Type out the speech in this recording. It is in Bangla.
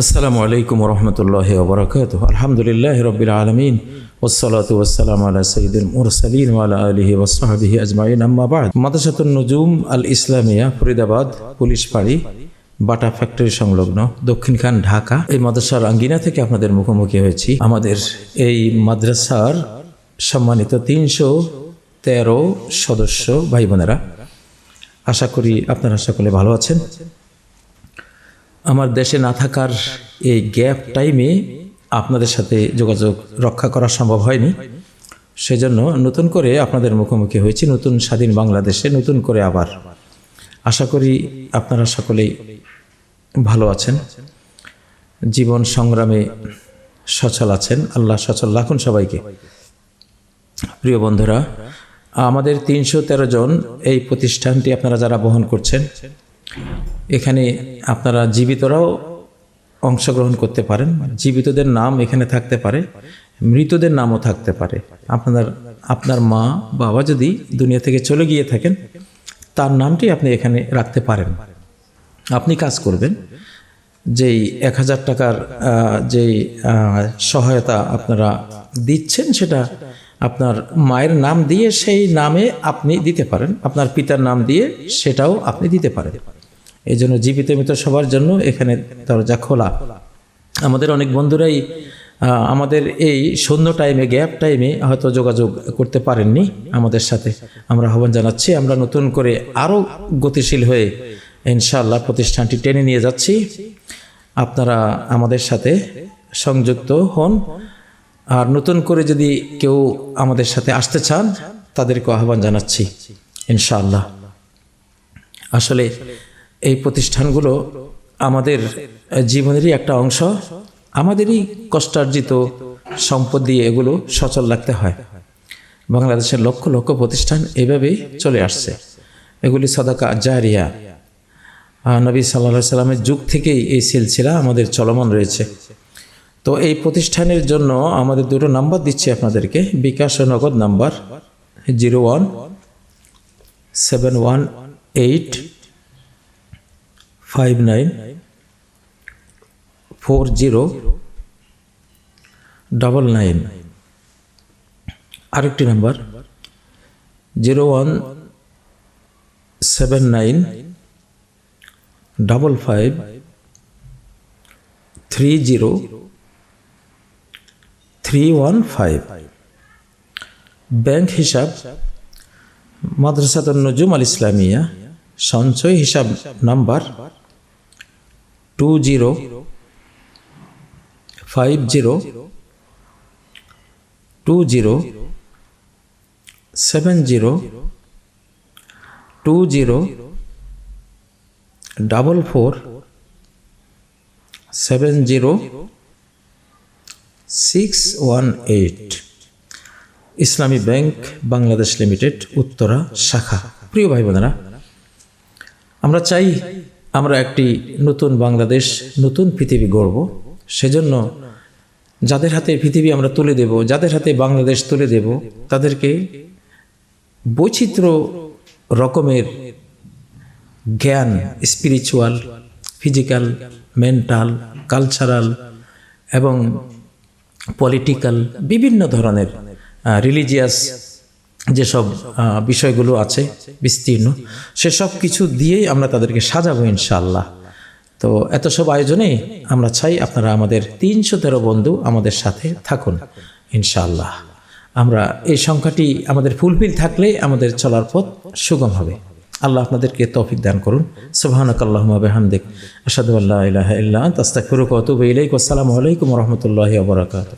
আসসালামু আলাইকুম রহমতুল্লাহ ওবরাকাত আলহামদুলিল্লাহ রবিল আলমিন। ওসলাত ওসালাম আলা সঈদুল মুরসালিন আলহি ওসাহাবিহি আজমাইন। আম্মাবাদ মাদাসাতুন নজুম আল ইসলামিয়া, ফরিদাবাদ, পুলিশ পাড়ি, বাটা ফ্যাক্টরি সংলগ্ন দক্ষিণখান ঢাকা। এই মাদ্রাসার আঙ্গিনা থেকে আপনাদের মুখোমুখি হয়েছি। আমাদের এই মাদ্রাসার সম্মানিত তিনশো তেরো সদস্য ভাই বোনেরা আশা করি আপনারা সকলে ভালো আছেন। আমার দেশে না থাকার এই গ্যাপ টাইমে আপনাদের সাথে যোগাযোগ রক্ষা করা সম্ভব হয়নি। সেজন্য নতুন করে আপনাদের মুখোমুখি হয়েছি, নতুন স্বাধীন বাংলাদেশে নতুন করে আবার। আশা করি আপনারা সকলেই ভালো আছেন। জীবন সংগ্রামে সচল আছেন। আল্লাহ সচল রাখুন সবাইকে। প্রিয় বন্ধুরা, আমাদের তিনশো তেরো জন এই প্রতিষ্ঠানটি আপনারা যারা বহন করছেন এখানে আপনারা জীবিতরাও অংশগ্রহণ করতে পারেন। জীবিতদের নাম এখানে থাকতে পারে, মৃতদের নামও থাকতে পারে। আপনার আপনার মা, বাবা যদি দুনিয়া থেকে চলে গিয়ে থাকেন, তার নামটি আপনি এখানে রাখতে পারেন। আপনি কাজ করবেন, যেই এক হাজার টাকার যেই সহায়তা আপনারা দিচ্ছেন, সেটা আপনার মায়ের নাম দিয়ে সেই নামে আপনি দিতে পারেন। আপনার পিতার নাম দিয়ে সেটাও আপনি দিতে পারেন। এই জন্য জীবিত মৃত সবার জন্য এখানে দরজা খোলা। আমাদের অনেক বন্ধুরাই আমাদের এই শূন্য টাইমে গ্যাপ টাইমে হয়তো যোগাযোগ করতে পারেননি আমাদের সাথে। আমরা আহ্বান জানাচ্ছি, আমরা নতুন করে আরও গতিশীল হয়ে ইনশাআল্লাহ প্রতিষ্ঠানটি টেনে নিয়ে যাচ্ছি। আপনারা আমাদের সাথে সংযুক্ত হন। আর নতুন করে যদি কেউ আমাদের সাথে আসতে চান তাদেরকে আহ্বান জানাচ্ছি, ইনশাআল্লাহ। আসলে এই প্রতিষ্ঠানগুলো আমাদের জীবনেরই একটা অংশ। আমাদেরই কষ্টার্জিত সম্পদ দিয়ে এগুলো সচল রাখতে হয়। বাংলাদেশের লক্ষ লক্ষ প্রতিষ্ঠান এভাবেই চলে আসছে। এগুলি সদাকা জারিয়া। নবী সাল্লা সাল্লামের যুগ থেকেই এই সিলসিলা আমাদের চলমান রয়েছে। তো এই প্রতিষ্ঠানের জন্য আমাদের দুটো নাম্বার দিচ্ছি আপনাদেরকে। বিকাশ ও Nagad number zero one seven one eight five nine four zero double nine আরেকটি number zero one seven nine double five three zero three one five bank হিসাব মাদ্রাসাতুন নজুম আল ইসলামিয়া সঞ্চয় হিসাব number two zero, five zero, two zero, seven zero, two zero, double four, seven zero, six one eight. Islami bank Bangladesh limited, Uttara শাখা। প্রিয় ভাই বোনেরা, আমরা চাই আমরা একটি নতুন বাংলাদেশ, নতুন পৃথিবী গড়ব। সেজন্য যাদের হাতে পৃথিবী আমরা তুলে দেব, যাদের হাতে বাংলাদেশ তুলে দেব, তাদেরকে বৈচিত্র্য রকমের জ্ঞান স্পিরিচুয়াল ফিজিক্যাল মেন্টাল কালচারাল এবং পলিটিক্যাল বিভিন্ন ধরনের রিলিজিয়াস যেসব বিষয়গুলো আছে বিস্তীর্ণ, সেসব কিছু দিয়েই আমরা তাদেরকে সাজাবো ইনশাল্লাহ তো এত সব আয়োজনে আমরা চাই আপনারা আমাদের তিনশো তেরো বন্ধু আমাদের সাথে থাকুন ইনশাল্লাহ আমরা এই সংখ্যাটি আমাদের ফুলফিল থাকলে আমাদের চলার পথ সুগম হবে। আল্লাহ আপনাদেরকে তৌফিক দান করুন। সুবহানাকাল্লাহুম্মা বিহামদিক। আশহাদু আল্লা ইলাহা ইল্লা আনতা, আস্তাগফিরুকা ওয়া আতুবু ইলাইক। ওয়া আসসালামু আলাইকুম রাহমাতুল্লাহি ওয়া বারাকাতুহু।